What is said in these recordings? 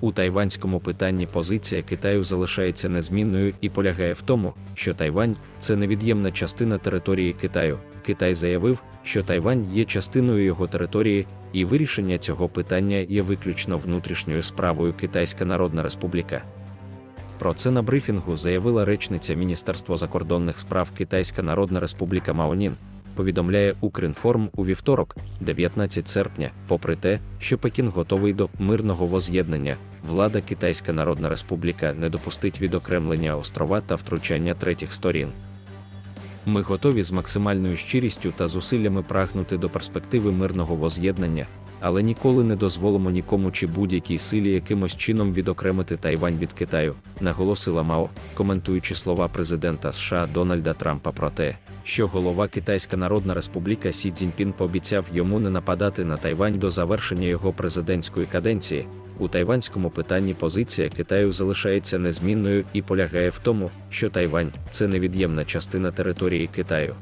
У тайванському питанні позиція Китаю залишається незмінною і полягає в тому, що Тайвань це невід'ємна частина території Китаю. Китай заявив, що Тайвань є частиною його території, і вирішення цього питання є виключно внутрішньою справою Китайська Народна Республіка. Про це на брифінгу заявила речниця Міністерства закордонних справ Китайська Народна Республіка Маонін. Повідомляє Укрінформ у вівторок, 19 серпня, попри те, що Пекін готовий до мирного воз'єднання, влада Китайська Народна Республіка не допустить відокремлення острова та втручання третіх сторін. Ми готові з максимальною щирістю та зусиллями прагнути до перспективи мирного воз'єднання, але ніколи не дозволимо нікому чи будь-якій силі якимось чином відокремити Тайвань від Китаю, наголосила Мао, коментуючи слова президента США Дональда Трампа про те, що голова Китайська Народна Республіка Сі Цзіньпін пообіцяв йому не нападати на Тайвань до завершення його президентської каденції. У тайванському питанні позиція Китаю залишається незмінною і полягає в тому, що Тайвань це невід'ємна частина території Китаю.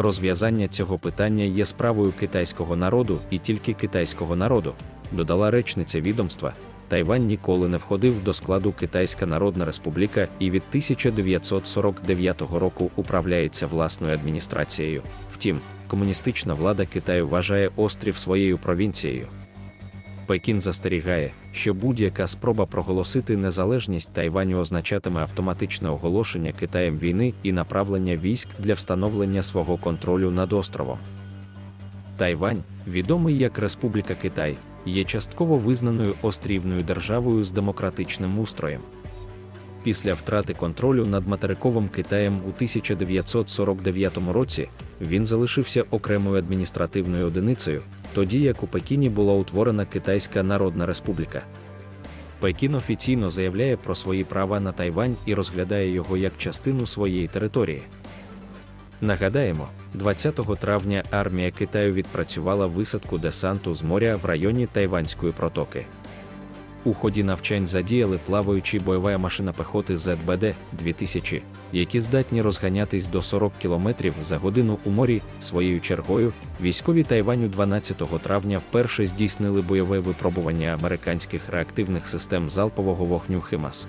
Розв'язання цього питання є справою китайського народу і тільки китайського народу, додала речниця відомства. Тайвань ніколи не входив до складу Китайська Народна Республіка і від 1949 року управляється власною адміністрацією. Втім, комуністична влада Китаю вважає острів своєю провінцією. Пекін застерігає, що будь-яка спроба проголосити незалежність Тайваню означатиме автоматичне оголошення Китаєм війни і направлення військ для встановлення свого контролю над островом. Тайвань, відомий як Республіка Китай, є частково визнаною острівною державою з демократичним устроєм. Після втрати контролю над материковим Китаєм у 1949 році він залишився окремою адміністративною одиницею, тоді як у Пекіні була утворена Китайська Народна Республіка. Пекін офіційно заявляє про свої права на Тайвань і розглядає його як частину своєї території. Нагадаємо, 20 травня армія Китаю відпрацювала висадку десанту з моря в районі Тайванської протоки. У ході навчань задіяли плаваючі бойова машина пехоти ЗБД-2000, які здатні розганятись до 40 км за годину у морі. Своєю чергою, військові Тайваню 12 травня вперше здійснили бойове випробування американських реактивних систем залпового вогню «Химас».